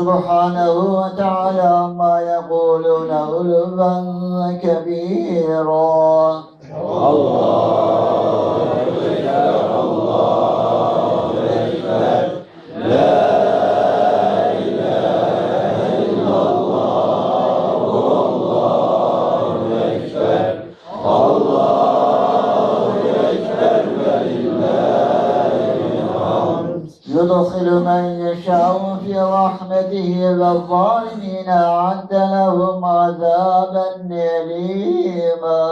سبحانه وتعالى عما يقولون علوا كبيرا. يدخل من يشاء في رحمته والظالمين أعد لهم عذابا أليما.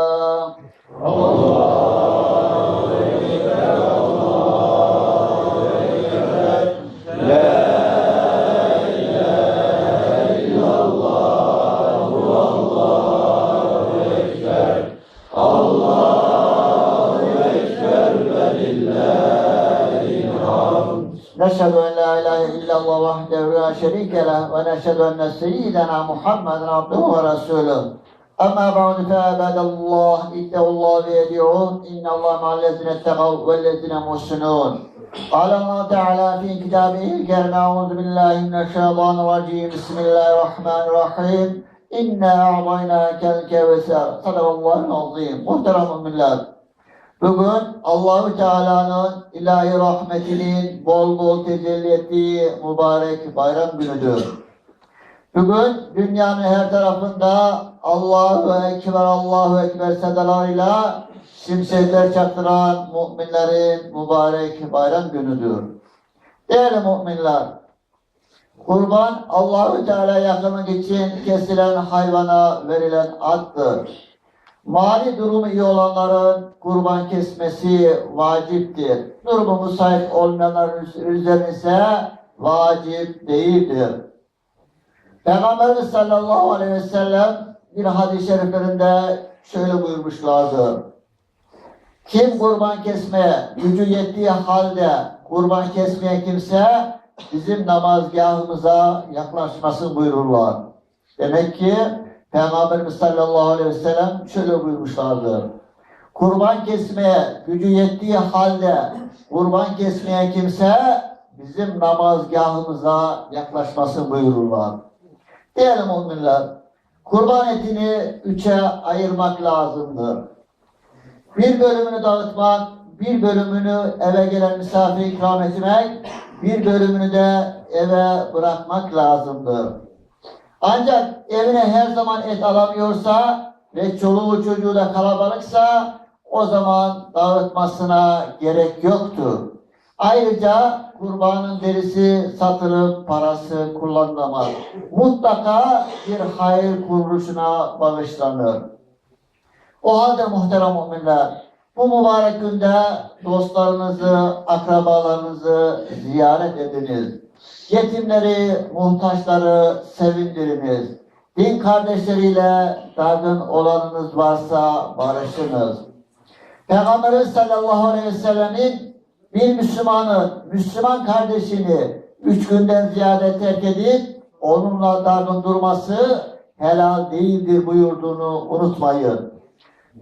نشهد أن لا إله إلا الله وحده لا شريك له ونشهد أن سيدنا محمد عبده ورسوله أما بعد فعباد الله اتقوا الله ويدعون إن الله مع الذين اتقوا والذين محسنون قال الله تعالى في كتابه الكريم أعوذ بالله من الشيطان الرجيم بسم الله الرحمن الرحيم إنا أعطيناك الكوثر صدق الله العظيم محترم من الله Bugün Allahü Teala'nın ilahi rahmetinin bol bol tecelli ettiği mübarek bayram günüdür. Bugün dünyanın her tarafında Allahu Ekber, Allahu Ekber sedalarıyla şimşekler çaktıran müminlerin mübarek bayram günüdür. Değerli müminler, kurban Allahü Teala yakınlık için kesilen hayvana verilen addır. Mali durumu iyi olanların kurban kesmesi vaciptir. Durumu müsait olmayanların üzerine ise vacip değildir. Peygamberimiz sallallahu aleyhi ve sellem bir hadis-i şeriflerinde şöyle buyurmuşlardır. Kim kurban kesmeye gücü yettiği halde kurban kesmeye kimse bizim namazgahımıza yaklaşmasın buyururlar. Demek ki Peygamberimiz sallallahu aleyhi ve sellem şöyle buyurmuşlardı. Kurban kesmeye gücü yettiği halde kurban kesmeye kimse bizim namazgahımıza yaklaşmasın buyururlar. Değerli müminler, kurban etini üçe ayırmak lazımdır. Bir bölümünü dağıtmak, bir bölümünü eve gelen misafir ikram etmek, bir bölümünü de eve bırakmak lazımdır. Ancak evine her zaman et alamıyorsa ve çoluğu çocuğu da kalabalıksa o zaman dağıtmasına gerek yoktur. Ayrıca kurbanın derisi satılıp parası kullanılamaz. Mutlaka bir hayır kuruluşuna bağışlanır. O halde muhterem müminler, bu mübarek günde dostlarınızı, akrabalarınızı ziyaret ediniz. Yetimleri, muhtaçları sevindiriniz. Din kardeşleriyle dargın olanınız varsa barışınız. Peygamberimiz sallallahu aleyhi ve sellemin bir Müslümanın, Müslüman kardeşini üç günden ziyade terk edip onunla dargın durması helal değildir buyurduğunu unutmayın.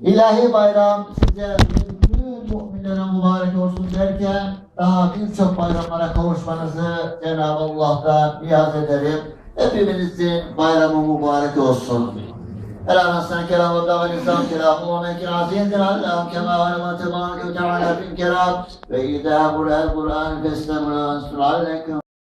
İlahi bayram size bütün müminlere mübarek olsun derken daha birçok bayramlara kavuşmanızı Cenab-ı Allah'tan niyaz ederim. Hepimizin bayramı mübarek olsun. Helal sana kelamı da ve nizam kelamı ve mekin aziyetin Allah'ım kema ve nema tebareke ve teala bin kelam ve idâ Kur'an Kur'an feslemû ve